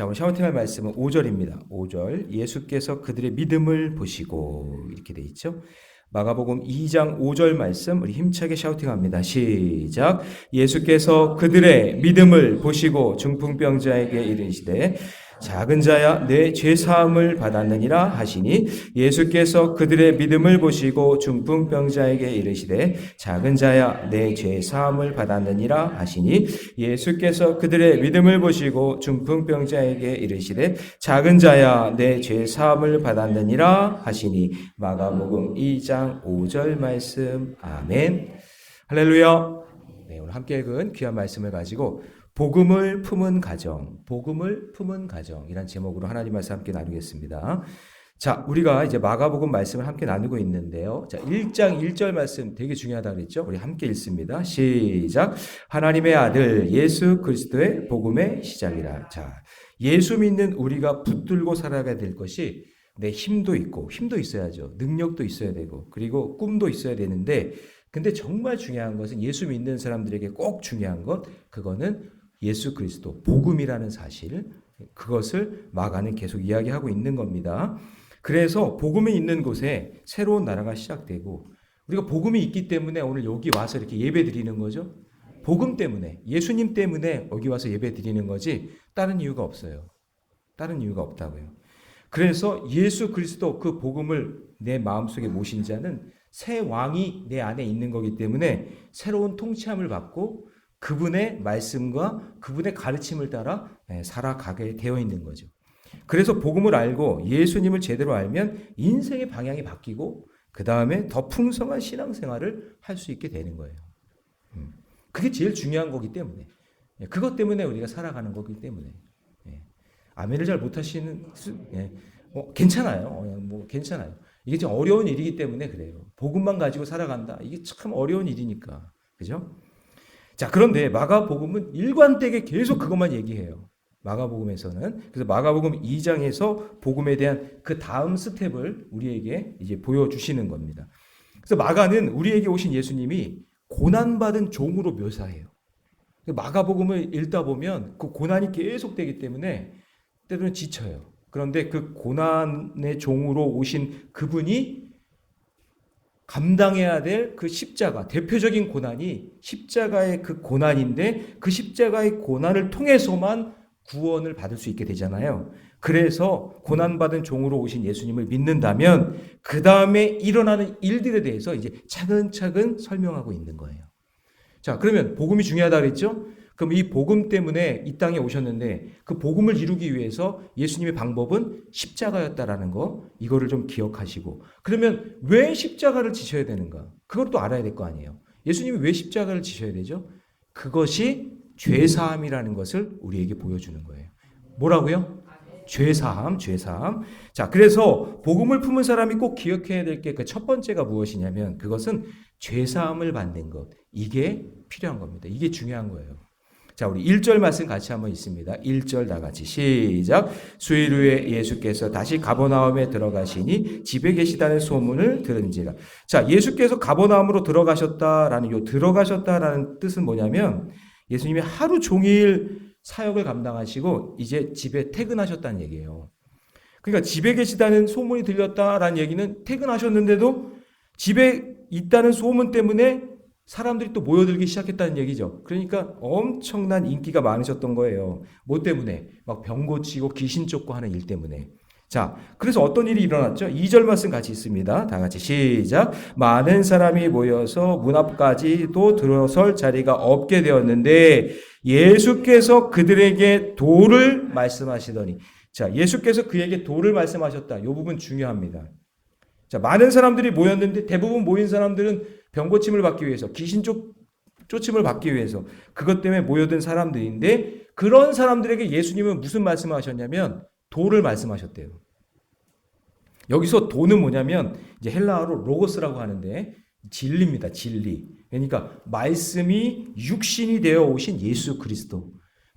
자, 오늘 샤우팅할 말씀은 5절입니다. 5절. 예수께서 그들의 믿음을 보시고 이렇게 돼 있죠. 마가복음 2장 5절 말씀 우리 힘차게 샤우팅합니다. 시작. 예수께서 그들의 믿음을 보시고 중풍병자에게 이르시되 작은 자야 내 죄 사함을 받았느니라 하시니 예수께서 그들의 믿음을 보시고 중풍병자에게 이르시되 작은 자야 내 죄 사함을 받았느니라 하시니 예수께서 그들의 믿음을 보시고 중풍병자에게 이르시되 작은 자야 내 죄 사함을 받았느니라 하시니 마가복음 2장 5절 말씀. 아멘. 할렐루야. 네 오늘 함께 읽은 귀한 말씀을 가지고 복음을 품은 가정, 복음을 품은 가정이란 제목으로 하나님 말씀 함께 나누겠습니다. 자, 우리가 이제 마가복음 말씀을 함께 나누고 있는데요. 자, 1장 1절 말씀 되게 중요하다 그랬죠? 우리 함께 읽습니다. 시작. 하나님의 아들 예수 그리스도의 복음의 시작이라. 자, 예수 믿는 우리가 붙들고 살아가야 될 것이 내 힘도 있고 힘도 있어야죠. 능력도 있어야 되고 그리고 꿈도 있어야 되는데 근데 정말 중요한 것은 예수 믿는 사람들에게 꼭 중요한 것 그거는 예수 그리스도 복음이라는 사실 그것을 마가는 계속 이야기하고 있는 겁니다. 그래서 복음이 있는 곳에 새로운 나라가 시작되고 우리가 복음이 있기 때문에 오늘 여기 와서 이렇게 예배 드리는 거죠. 복음 때문에 예수님 때문에 여기 와서 예배 드리는 거지 다른 이유가 없어요. 다른 이유가 없다고요. 그래서 예수 그리스도 그 복음을 내 마음속에 모신 자는 새 왕이 내 안에 있는 거기 때문에 새로운 통치함을 받고 그분의 말씀과 그분의 가르침을 따라 예, 살아가게 되어 있는 거죠. 그래서 복음을 알고 예수님을 제대로 알면 인생의 방향이 바뀌고 그 다음에 더 풍성한 신앙생활을 할 수 있게 되는 거예요. 음. 그게 제일 중요한 거기 때문에 예, 그것 때문에 우리가 살아가는 거기 때문에 예. 아멘을 잘 못하시는 뭐 괜찮아요. 어, 뭐 괜찮아요. 이게 좀 어려운 일이기 때문에 그래요. 복음만 가지고 살아간다. 이게 참 어려운 일이니까 그죠? 자, 그런데 마가복음은 일관되게 계속 그것만 얘기해요. 마가복음에서는. 그래서 마가복음 2장에서 복음에 대한 그 다음 스텝을 우리에게 이제 보여 주시는 겁니다. 그래서 마가는 우리에게 오신 예수님이 고난받은 종으로 묘사해요. 마가복음을 읽다 보면 그 고난이 계속되기 때문에 때로는 지쳐요. 그런데 그 고난의 종으로 오신 그분이 감당해야 될 그 십자가, 대표적인 고난이 십자가의 그 고난인데 그 십자가의 고난을 통해서만 구원을 받을 수 있게 되잖아요. 그래서 고난받은 종으로 오신 예수님을 믿는다면 그 다음에 일어나는 일들에 대해서 이제 차근차근 설명하고 있는 거예요. 자, 그러면 복음이 중요하다 그랬죠? 그럼 이 복음 때문에 이 땅에 오셨는데 그 복음을 이루기 위해서 예수님의 방법은 십자가였다라는 거 이거를 좀 기억하시고 그러면 왜 십자가를 지셔야 되는가? 그걸 또 알아야 될 거 아니에요. 예수님이 왜 십자가를 지셔야 되죠? 그것이 죄 사함이라는 것을 우리에게 보여주는 거예요. 뭐라고요? 죄 사함, 죄 사함. 자, 그래서 복음을 품은 사람이 꼭 기억해야 될 게 그 첫 번째가 무엇이냐면 그것은 죄 사함을 받는 것. 이게 필요한 겁니다. 이게 중요한 거예요. 자, 우리 1절 말씀 같이 한번 있습니다. 1절 다 같이 시작. 수일 후에 예수께서 다시 가버나움에 들어가시니 집에 계시다는 소문을 들은지라. 자, 예수께서 가버나움으로 들어가셨다라는 요 들어가셨다라는 뜻은 뭐냐면 예수님이 하루 종일 사역을 감당하시고 이제 집에 퇴근하셨다는 얘기예요. 그러니까 집에 계시다는 소문이 들렸다라는 얘기는 퇴근하셨는데도 집에 있다는 소문 때문에 사람들이 또 모여들기 시작했다는 얘기죠. 그러니까 엄청난 인기가 많으셨던 거예요. 뭐 때문에? 막 병 고치고 귀신 쫓고 하는 일 때문에. 자, 그래서 어떤 일이 일어났죠? 2절 말씀 같이 있습니다. 다 같이 시작. 많은 사람이 모여서 문 앞까지도 들어설 자리가 없게 되었는데 예수께서 그들에게 도를 말씀하시더니 자, 예수께서 그에게 도를 말씀하셨다. 이 부분 중요합니다. 자, 많은 사람들이 모였는데 대부분 모인 사람들은 병고침을 받기 위해서 귀신 쫓, 쫓임을 받기 위해서 그것 때문에 모여든 사람들인데 그런 사람들에게 예수님은 무슨 말씀을 하셨냐면 도를 말씀하셨대요. 여기서 도는 뭐냐면 이제 헬라어로 로고스라고 하는데 진리입니다. 진리. 그러니까 말씀이 육신이 되어 오신 예수 그리스도.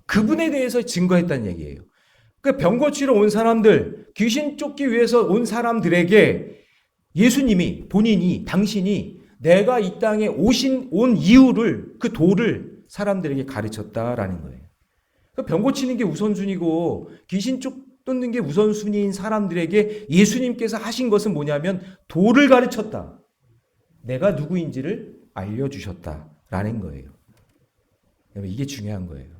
그분에 대해서 증거했다는 얘기예요. 그병 고치러 온 사람들, 귀신 쫓기 위해서 온 사람들에게 예수님이 본인이 당신이 내가 이 땅에 오신 온 이유를 그 도를 사람들에게 가르쳤다라는 거예요. 그러니까 병 고치는 게 우선순위고 귀신 쫓는 게 우선순위인 사람들에게 예수님께서 하신 것은 뭐냐면 도를 가르쳤다. 내가 누구인지를 알려주셨다라는 거예요. 이게 중요한 거예요.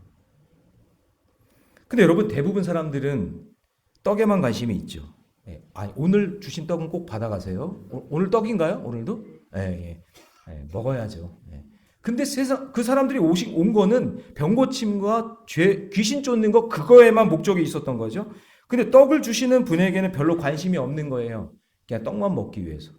근데 여러분 대부분 사람들은 떡에만 관심이 있죠. 예. 아니, 오늘 주신 떡은 꼭 받아가세요. 오, 오늘 떡인가요? 오늘도? 예, 예. 예, 먹어야죠. 예. 근데 세상 그 사람들이 오신 온 거는 병 고침과 죄 귀신 쫓는 거 그거에만 목적이 있었던 거죠. 근데 떡을 주시는 분에게는 별로 관심이 없는 거예요. 그냥 떡만 먹기 위해서.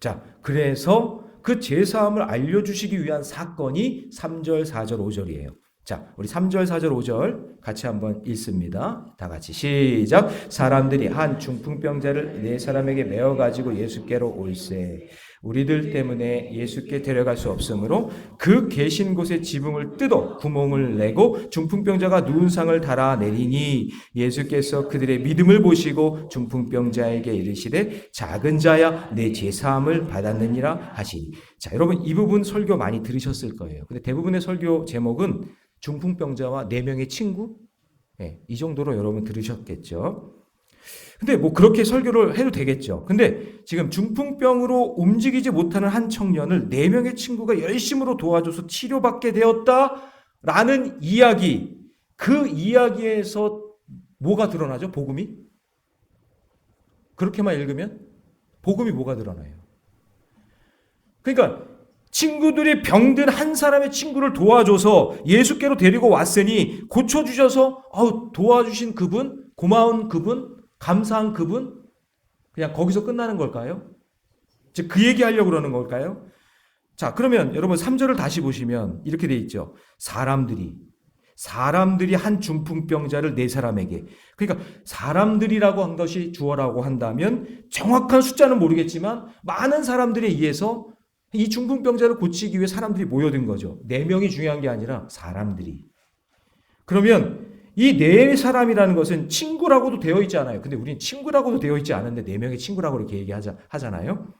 자, 그래서 그 제사함을 알려주시기 위한 사건이 3절, 4절, 5절이에요. 자, 우리 3절, 4절, 5절 같이 한번 읽습니다. 다 같이 시작. 사람들이 한 중풍병자를 네 사람에게 메어 가지고 예수께로 올세. 우리들 때문에 예수께 데려갈 수 없으므로 그 계신 곳의 지붕을 뜯어 구멍을 내고 중풍병자가 누운 상을 달아 내리니 예수께서 그들의 믿음을 보시고 중풍병자에게 이르시되 작은 자야 내 제사함을 받았느니라 하시니. 자 여러분 이 부분 설교 많이 들으셨을 거예요. 근데 대부분의 설교 제목은 중풍병자와 네 명의 친구? 네, 이 정도로 여러분 들으셨겠죠 근데 뭐 그렇게 설교를 해도 되겠죠. 근데 지금 중풍병으로 움직이지 못하는 한 청년을 네 명의 친구가 열심으로 도와줘서 치료받게 되었다라는 이야기. 그 이야기에서 뭐가 드러나죠? 복음이? 그렇게만 읽으면 복음이 뭐가 드러나요? 그러니까 친구들이 병든 한 사람의 친구를 도와줘서 예수께로 데리고 왔으니 고쳐주셔서 아우 도와주신 그분 고마운 그분 감사한 그분? 그냥 거기서 끝나는 걸까요? 즉, 그 얘기 하려고 그러는 걸까요? 자, 그러면 여러분 3절을 다시 보시면 이렇게 돼 있죠. 사람들이, 사람들이 한 중풍병자를 네 사람에게. 그러니까 사람들이라고 한 것이 주어라고 한다면 정확한 숫자는 모르겠지만 많은 사람들에 의해서 이 중풍병자를 고치기 위해 사람들이 모여든 거죠. 네 명이 중요한 게 아니라 사람들이. 그러면 이 네 사람이라는 것은 친구라고도 되어 있지 않아요. 근데 우리는 친구라고도 되어 있지 않은데 네 명의 친구라고 이렇게 얘기하자 하잖아요.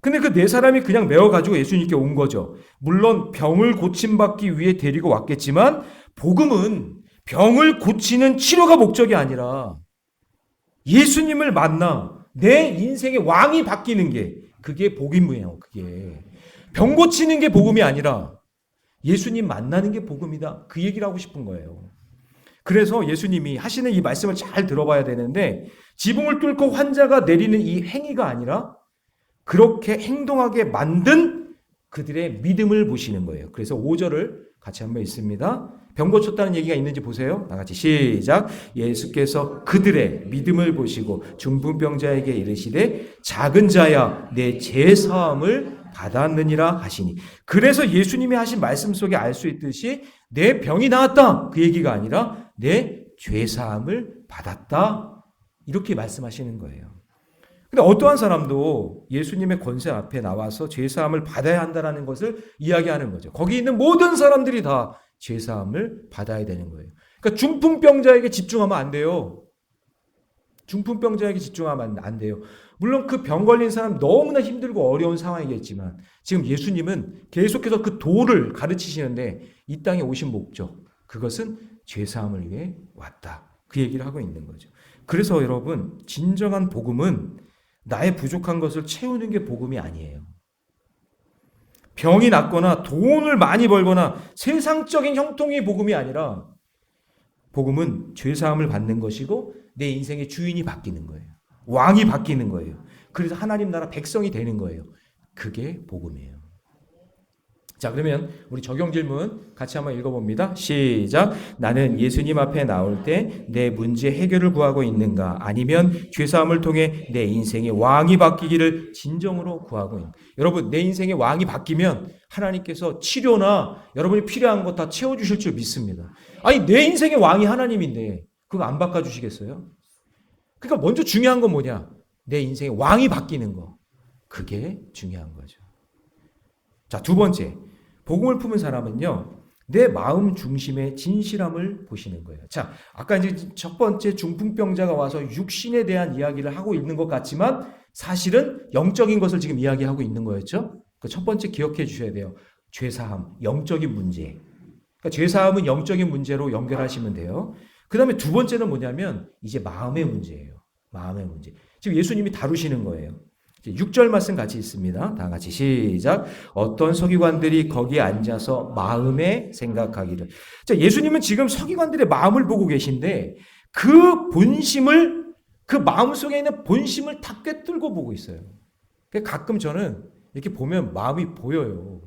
근데 그 네 사람이 그냥 메어 가지고 예수님께 온 거죠. 물론 병을 고침받기 위해 데리고 왔겠지만 복음은 병을 고치는 치료가 목적이 아니라 예수님을 만나 내 인생의 왕이 바뀌는 게 그게 복음이에요. 그게 병 고치는 게 복음이 아니라 예수님 만나는 게 복음이다. 그 얘기를 하고 싶은 거예요. 그래서 예수님이 하시는 이 말씀을 잘 들어봐야 되는데 지붕을 뚫고 환자가 내리는 이 행위가 아니라 그렇게 행동하게 만든 그들의 믿음을 보시는 거예요. 그래서 5절을 같이 한번 읽습니다. 병 고쳤다는 얘기가 있는지 보세요. 다 같이 시작. 예수께서 그들의 믿음을 보시고 중풍병자에게 이르시되 작은 자야 내 죄사함을 받았느니라 하시니. 그래서 예수님이 하신 말씀 속에 알 수 있듯이 내 병이 나았다. 그 얘기가 아니라 내 죄사함을 받았다. 이렇게 말씀하시는 거예요. 근데 어떠한 사람도 예수님의 권세 앞에 나와서 죄사함을 받아야 한다는 것을 이야기하는 거죠. 거기 있는 모든 사람들이 다 죄사함을 받아야 되는 거예요. 그러니까 중풍병자에게 집중하면 안 돼요. 중풍병자에게 집중하면 안 돼요. 물론 그 병 걸린 사람 너무나 힘들고 어려운 상황이겠지만 지금 예수님은 계속해서 그 도를 가르치시는데 이 땅에 오신 목적 그것은 죄사함을 위해 왔다. 그 얘기를 하고 있는 거죠. 그래서 여러분 진정한 복음은 나의 부족한 것을 채우는 게 복음이 아니에요. 병이 낫거나 돈을 많이 벌거나 세상적인 형통이 복음이 아니라 복음은 죄사함을 받는 것이고 내 인생의 주인이 바뀌는 거예요. 왕이 바뀌는 거예요. 그래서 하나님 나라 백성이 되는 거예요. 그게 복음이에요. 자, 그러면 우리 적용 질문 같이 한번 읽어봅니다. 시작. 나는 예수님 앞에 나올 때 내 문제 해결을 구하고 있는가? 아니면 죄사함을 통해 내 인생의 왕이 바뀌기를 진정으로 구하고 있는가? 여러분, 내 인생의 왕이 바뀌면 하나님께서 치료나 여러분이 필요한 것 다 채워주실 줄 믿습니다. 아니, 내 인생의 왕이 하나님인데 그거 안 바꿔주시겠어요? 그러니까 먼저 중요한 건 뭐냐? 내 인생의 왕이 바뀌는 거. 그게 중요한 거죠. 자, 두 번째. 복음을 품은 사람은요, 내 마음 중심의 진실함을 보시는 거예요. 자, 아까 이제 첫 번째 중풍병자가 와서 육신에 대한 이야기를 하고 있는 것 같지만 사실은 영적인 것을 지금 이야기하고 있는 거였죠. 그 첫 번째 기억해 주셔야 돼요. 죄사함, 영적인 문제. 그러니까 그러니까 죄 사함은 영적인 문제로 연결하시면 돼요. 그 다음에 두 번째는 뭐냐면 이제 마음의 문제예요. 마음의 문제. 지금 예수님이 다루시는 거예요. 6절 말씀 같이 있습니다. 다 같이 시작. 어떤 서기관들이 거기에 앉아서 마음에 생각하기를. 자, 예수님은 지금 서기관들의 마음을 보고 계신데 그 본심을 그 마음 속에 있는 본심을 다 꿰뚫고 보고 있어요. 그러니까 가끔 저는 이렇게 보면 마음이 보여요.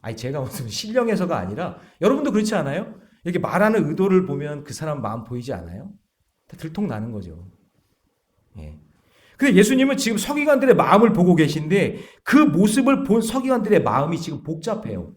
아니 제가 무슨 신령해서가 아니라 여러분도 그렇지 않아요? 이렇게 말하는 의도를 보면 그 사람 마음 보이지 않아요? 다 들통 나는 거죠. 예. 근데 예수님은 지금 서기관들의 마음을 보고 계신데 그 모습을 본 서기관들의 마음이 지금 복잡해요.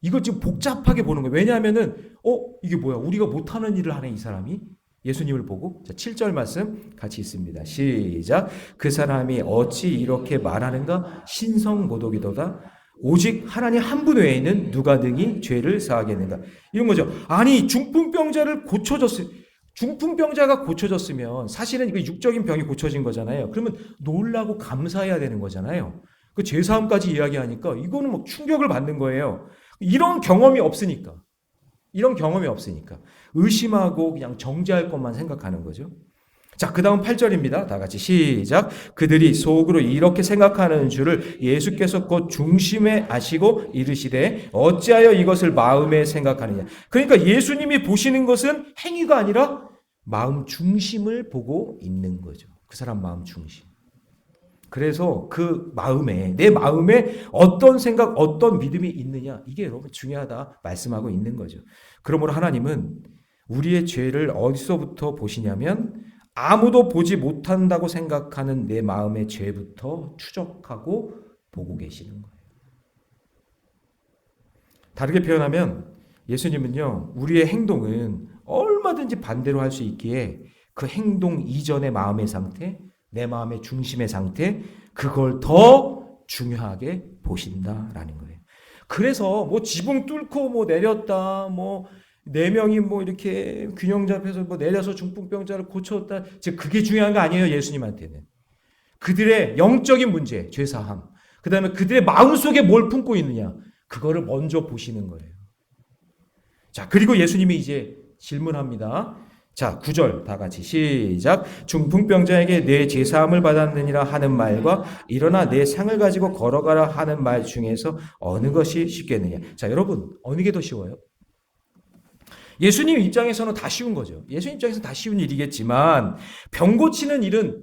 이걸 지금 복잡하게 보는 거예요. 왜냐하면은 어 이게 뭐야? 우리가 못하는 일을 하네 이 사람이 예수님을 보고 자 7절 말씀 같이 있습니다. 시작. 그 사람이 어찌 이렇게 말하는가? 신성 모독이도다. 오직 하나님 한 분 외에는 누가 등이 죄를 사하겠는가? 이런 거죠. 아니 중풍병자를 고쳐줬을 중풍병자가 고쳐졌으면 사실은 이거 육적인 병이 고쳐진 거잖아요. 그러면 놀라고 감사해야 되는 거잖아요. 그 죄사함까지 이야기하니까 이거는 뭐 충격을 받는 거예요. 이런 경험이 없으니까. 이런 경험이 없으니까. 의심하고 그냥 정죄할 것만 생각하는 거죠. 자, 그 다음 8절입니다. 다 같이 시작. 그들이 속으로 이렇게 생각하는 줄을 예수께서 곧 중심에 아시고 이르시되 어찌하여 이것을 마음에 생각하느냐. 그러니까 예수님이 보시는 것은 행위가 아니라 마음 중심을 보고 있는 거죠. 그 사람 마음 중심. 그래서 그 마음에, 내 마음에 어떤 생각, 어떤 믿음이 있느냐. 이게 여러분 중요하다 말씀하고 있는 거죠. 그러므로 하나님은 우리의 죄를 어디서부터 보시냐면 아무도 보지 못한다고 생각하는 내 마음의 죄부터 추적하고 보고 계시는 거예요. 다르게 표현하면 예수님은요, 우리의 행동은 얼마든지 반대로 할 수 있기에 그 행동 이전의 마음의 상태, 내 마음의 중심의 상태, 그걸 더 중요하게 보신다라는 거예요. 그래서 뭐 지붕 뚫고 뭐 내렸다, 뭐 네 명이 뭐 이렇게 균형 잡혀서 뭐 내려서 중풍병자를 고쳤다. 즉 그게 중요한 거 아니에요 예수님한테는. 그들의 영적인 문제, 죄사함. 그 다음에 그들의 마음 속에 뭘 품고 있느냐. 그거를 먼저 보시는 거예요. 자 그리고 예수님이 이제 질문합니다. 자, 9절 다 같이 시작. 중풍병자에게 내 제사함을 받았느니라 하는 말과 일어나 내 상을 가지고 걸어가라 하는 말 중에서 어느 것이 쉽겠느냐. 자, 여러분, 어느 게 더 쉬워요? 예수님 입장에서는 다 쉬운 거죠. 예수님 입장에서 다 쉬운 일이겠지만 병 고치는 일은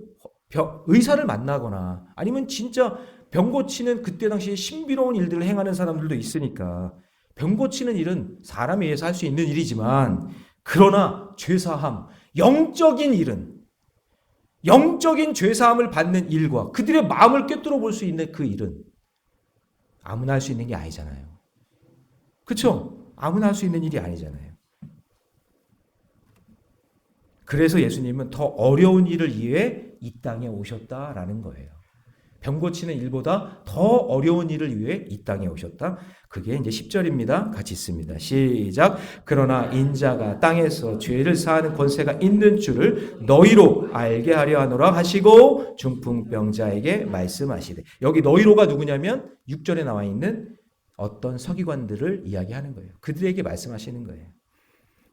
병, 의사를 만나거나 아니면 진짜 병 고치는 그때 당시에 신비로운 일들을 행하는 사람들도 있으니까 병 고치는 일은 사람에 의해서 할 수 있는 일이지만 그러나 죄사함, 영적인 일은 영적인 죄사함을 받는 일과 그들의 마음을 꿰뚫어 볼 수 있는 그 일은 아무나 할 수 있는 게 아니잖아요. 그렇죠? 아무나 할 수 있는 일이 아니잖아요. 그래서 예수님은 더 어려운 일을 위해 이 땅에 오셨다라는 거예요. 병 고치는 일보다 더 어려운 일을 위해 이 땅에 오셨다. 그게 이제 10절입니다. 같이 있습니다. 시작. 그러나 인자가 땅에서 죄를 사하는 권세가 있는 줄을 너희로 알게 하려 하노라 하시고 중풍병자에게 말씀하시되. 여기 너희로가 누구냐면 6절에 나와 있는 어떤 서기관들을 이야기하는 거예요. 그들에게 말씀하시는 거예요.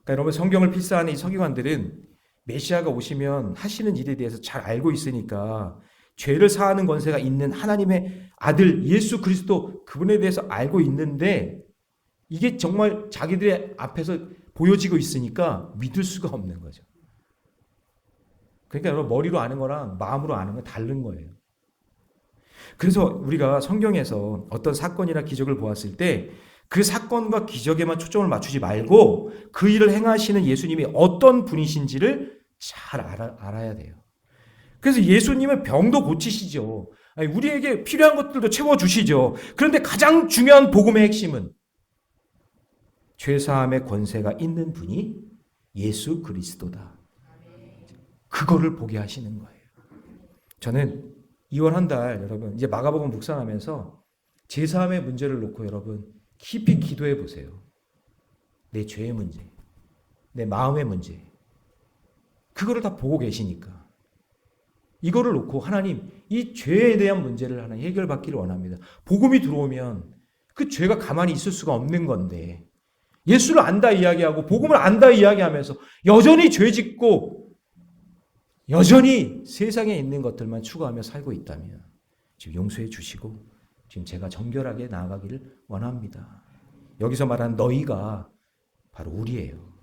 그러니까 여러분 성경을 필사하는 이 서기관들은 메시아가 오시면 하시는 일에 대해서 잘 알고 있으니까 죄를 사하는 권세가 있는 하나님의 아들 예수 그리스도 그분에 대해서 알고 있는데 이게 정말 자기들의 앞에서 보여지고 있으니까 믿을 수가 없는 거죠. 그러니까 여러분 머리로 아는 거랑 마음으로 아는 건 다른 거예요. 그래서 우리가 성경에서 어떤 사건이나 기적을 보았을 때 그 사건과 기적에만 초점을 맞추지 말고 그 일을 행하시는 예수님이 어떤 분이신지를 잘 알아, 알아야 돼요. 그래서 예수님은 병도 고치시죠. 우리에게 필요한 것들도 채워주시죠. 그런데 가장 중요한 복음의 핵심은 죄사함의 권세가 있는 분이 예수 그리스도다. 그거를 보게 하시는 거예요. 저는 2월 한 달 여러분 이제 마가복음 묵상하면서 제사함의 문제를 놓고 여러분 깊이 기도해 보세요. 내 죄의 문제, 내 마음의 문제. 그거를 다 보고 계시니까. 이거를 놓고 하나님 이 죄에 대한 문제를 하나 해결받기를 원합니다. 복음이 들어오면 그 죄가 가만히 있을 수가 없는 건데 예수를 안다 이야기하고 복음을 안다 이야기하면서 여전히 죄 짓고 여전히 세상에 있는 것들만 추구하며 살고 있다면 지금 용서해 주시고 지금 제가 정결하게 나아가기를 원합니다. 여기서 말하는 너희가 바로 우리예요.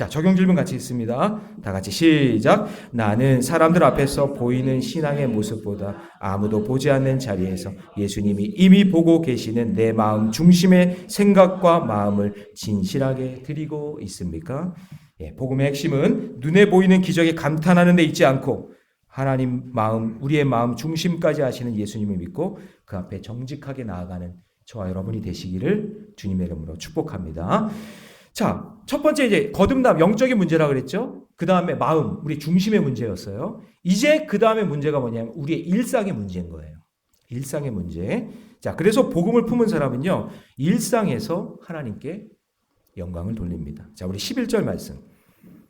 자, 적용 질문 같이 있습니다. 다 같이 시작. 나는 사람들 앞에서 보이는 신앙의 모습보다 아무도 보지 않는 자리에서 예수님이 이미 보고 계시는 내 마음 중심의 생각과 마음을 진실하게 드리고 있습니까? 예, 복음의 핵심은 눈에 보이는 기적에 감탄하는 데 있지 않고 하나님 마음, 우리의 마음 중심까지 아시는 예수님을 믿고 그 앞에 정직하게 나아가는 저와 여러분이 되시기를 주님의 이름으로 축복합니다. 자, 첫 번째 이제 거듭남 영적인 문제라 그랬죠. 그 다음에 마음, 우리 중심의 문제였어요. 이제 그 다음에 문제가 뭐냐면 우리의 일상의 문제인 거예요. 일상의 문제. 자, 그래서 복음을 품은 사람은요, 일상에서 하나님께 영광을 돌립니다. 자, 우리 11절 말씀.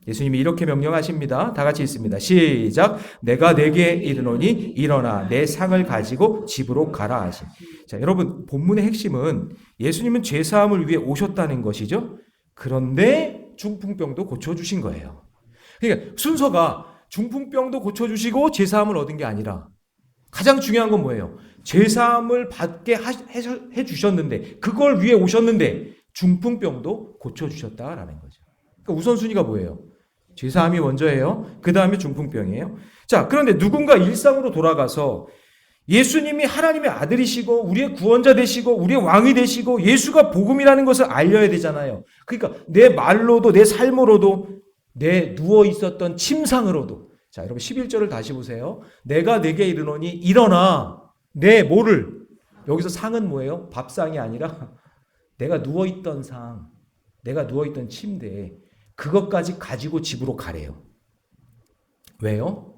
예수님이 이렇게 명령하십니다. 다 같이 있습니다. 시작. 내가 내게 이르노니 일어나 내 상을 가지고 집으로 가라 하신. 자, 여러분 본문의 핵심은 예수님은 죄 사함을 위해 오셨다는 것이죠. 그런데 중풍병도 고쳐 주신 거예요. 그러니까 순서가 중풍병도 고쳐 주시고 죄 사함을 얻은 게 아니라 가장 중요한 건 뭐예요? 죄 사함을 받게 해 주셨는데 그걸 위해 오셨는데 중풍병도 고쳐 주셨다라는 거죠. 그러니까 우선순위가 뭐예요? 죄사함이 먼저예요. 그 다음에 중풍병이에요. 자, 그런데 누군가 일상으로 돌아가서 예수님이 하나님의 아들이시고 우리의 구원자 되시고 우리의 왕이 되시고 예수가 복음이라는 것을 알려야 되잖아요. 그러니까 내 말로도 내 삶으로도 내 누워 있었던 침상으로도 자, 여러분 11절을 다시 보세요. 내가 내게 이르노니 일어나 내 뭐를 여기서 상은 뭐예요? 밥상이 아니라 내가 누워 있던 상, 내가 누워 있던 침대에 그것까지 가지고 집으로 가래요. 왜요?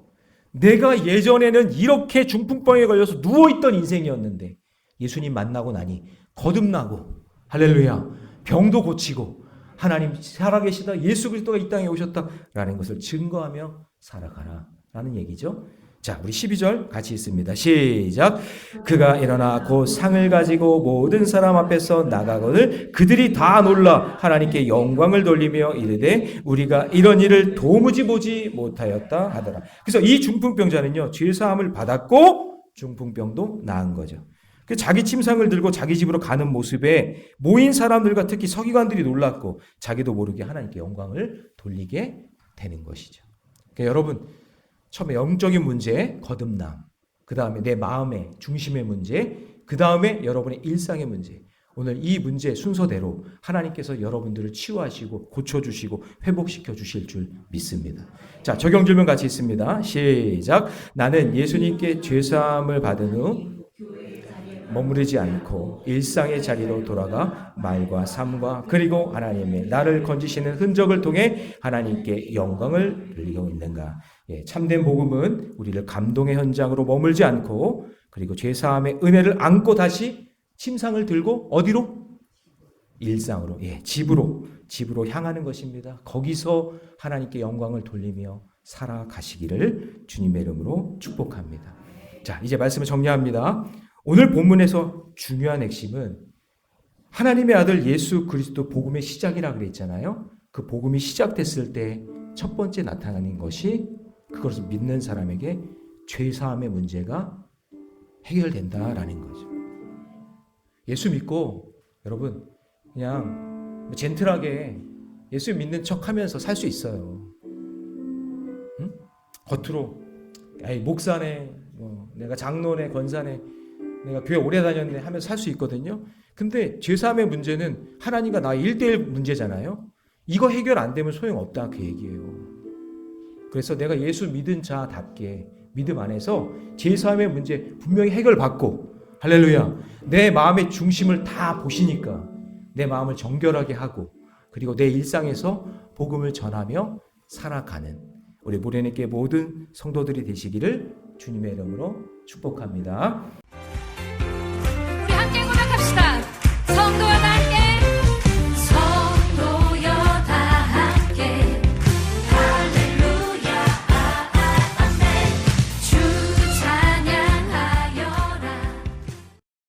내가 예전에는 이렇게 중풍병에 걸려서 누워 있던 인생이었는데 예수님 만나고 나니 거듭나고 할렐루야 병도 고치고 하나님 살아계시다 예수 그리스도가 이 땅에 오셨다라는 것을 증거하며 살아가라라는 얘기죠. 자, 우리 12절 같이 있습니다. 시작. 그가 일어나 곧 상을 가지고 모든 사람 앞에서 나가거늘 그들이 다 놀라 하나님께 영광을 돌리며 이르되 우리가 이런 일을 도무지 보지 못하였다 하더라. 그래서 이 중풍병자는요, 죄사함을 받았고 중풍병도 나은 거죠. 그 자기 침상을 들고 자기 집으로 가는 모습에 모인 사람들과 특히 서기관들이 놀랐고 자기도 모르게 하나님께 영광을 돌리게 되는 것이죠. 그러니까 여러분 처음에 영적인 문제, 거듭남. 그 다음에 내 마음의 중심의 문제. 그 다음에 여러분의 일상의 문제. 오늘 이 문제 순서대로 하나님께서 여러분들을 치유하시고 고쳐주시고 회복시켜 주실 줄 믿습니다. 자, 적용 질문 같이 있습니다. 시작. 나는 예수님께 죄사함을 받은 후 머무르지 않고 일상의 자리로 돌아가 말과 삶과 그리고 하나님의 나를 건지시는 흔적을 통해 하나님께 영광을 돌리고 있는가. 예, 참된 복음은 우리를 감동의 현장으로 머물지 않고 그리고 죄사함의 은혜를 안고 다시 침상을 들고 어디로? 일상으로, 예, 집으로, 집으로 향하는 것입니다. 거기서 하나님께 영광을 돌리며 살아가시기를 주님의 이름으로 축복합니다. 자, 이제 말씀을 정리합니다. 오늘 본문에서 중요한 핵심은 하나님의 아들 예수 그리스도 복음의 시작이라 그랬잖아요. 그 복음이 시작됐을 때 첫 번째 나타나는 것이 그것을 믿는 사람에게 죄 사함의 문제가 해결된다라는 거죠. 예수 믿고 여러분 그냥 젠틀하게 예수 믿는 척하면서 살 수 있어요. 응? 겉으로 목사네, 뭐 내가 장로네, 권사네 내가 교회 오래 다녔네 하면서 살 수 있거든요. 근데 죄사함의 문제는 하나님과 나 1대1 문제잖아요. 이거 해결 안 되면 소용없다 그 얘기예요. 그래서 내가 예수 믿은 자답게 믿음 안에서 죄사함의 문제 분명히 해결받고 할렐루야 내 마음의 중심을 다 보시니까 내 마음을 정결하게 하고 그리고 내 일상에서 복음을 전하며 살아가는 우리 모래내께 모든 성도들이 되시기를 주님의 이름으로 축복합니다.